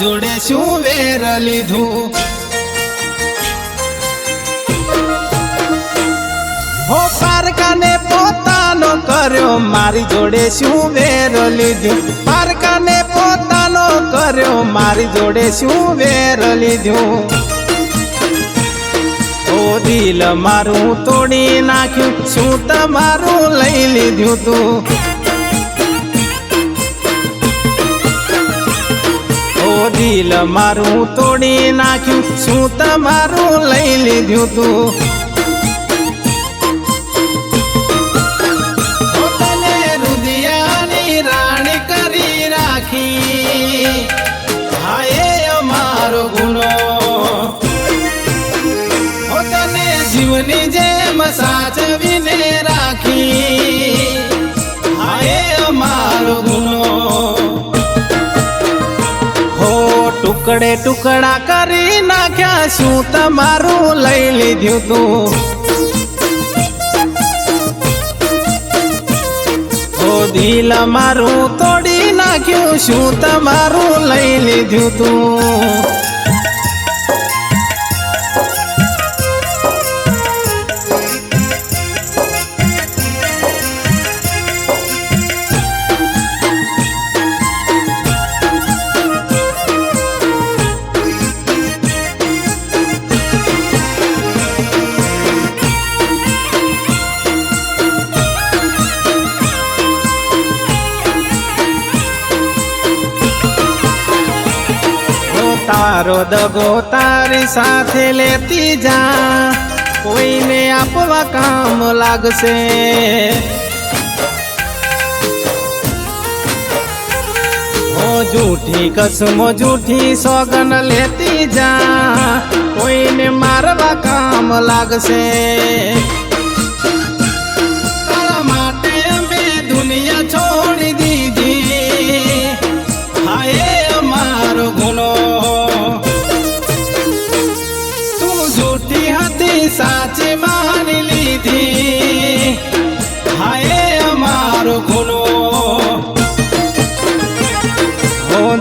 જોડે શું વેર લીધું? હો પારકાને પોતાનો કર્યો, મારી જોડે શું વેર લીધું? પારકાને પોતાનો કર્યો, મારી જોડે શું વેર લીધું? દિલ મારું તોડી નાખ્યું, શું તમારું લઈ લીધું તું? દિલ મારું તોડી નાખ્યું. શું તમારું લઈ લીધું તું? જીવની જેમ સાચવીને ટુકડે ટુકડા કરી નાખ્યા શું તમારું લઈ લીધું તું? દિલ મારું તોડી નાખ્યું, શું તમારું લઈ લીધું તું? તારો દગો તારી સાથે લેતી જા. કોઈને આપવા કામ લાગશે. જૂઠી કસમો, જૂઠી સોગન લેતી જા. કોઈને મારવા કામ લાગશે.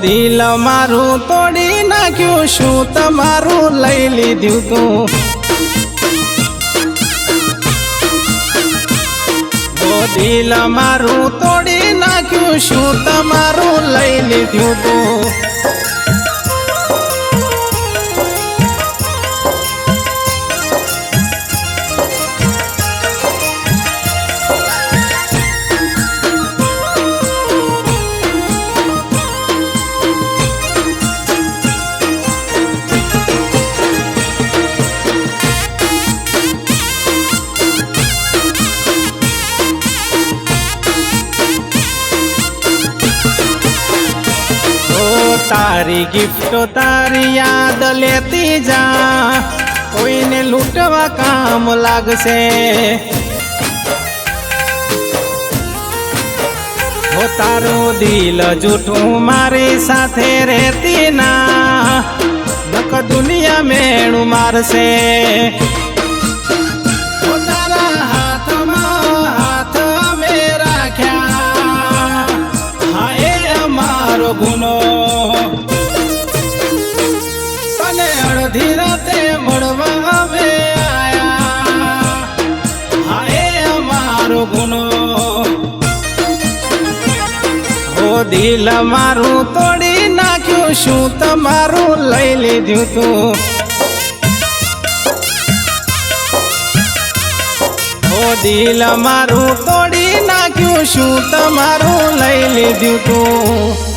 દિલ મારું તોડી નાખ્યું શું તમારું લઈ લીધું તું. દિલ મારું તોડી નાખ્યું શું તમારું લઈ લીધું તું. તારી ગિફ્ટો તારી યાદ લેતી જા. કોઈને લૂંટવા કામ લાગશે. હો તારું દિલ જૂઠું મારી સાથે રહેતી ના. નક દુનિયા મેણું મારશે. અડધી રાતે મળવા અમે આયા. હાય અમારો ગુનો. ઓ દિલ મારું તોડી નાખ્યું, શું તમારું લઈ લીધું તું? દિલ મારું તોડી નાખ્યું, શું તમારું લઈ લીધું તું?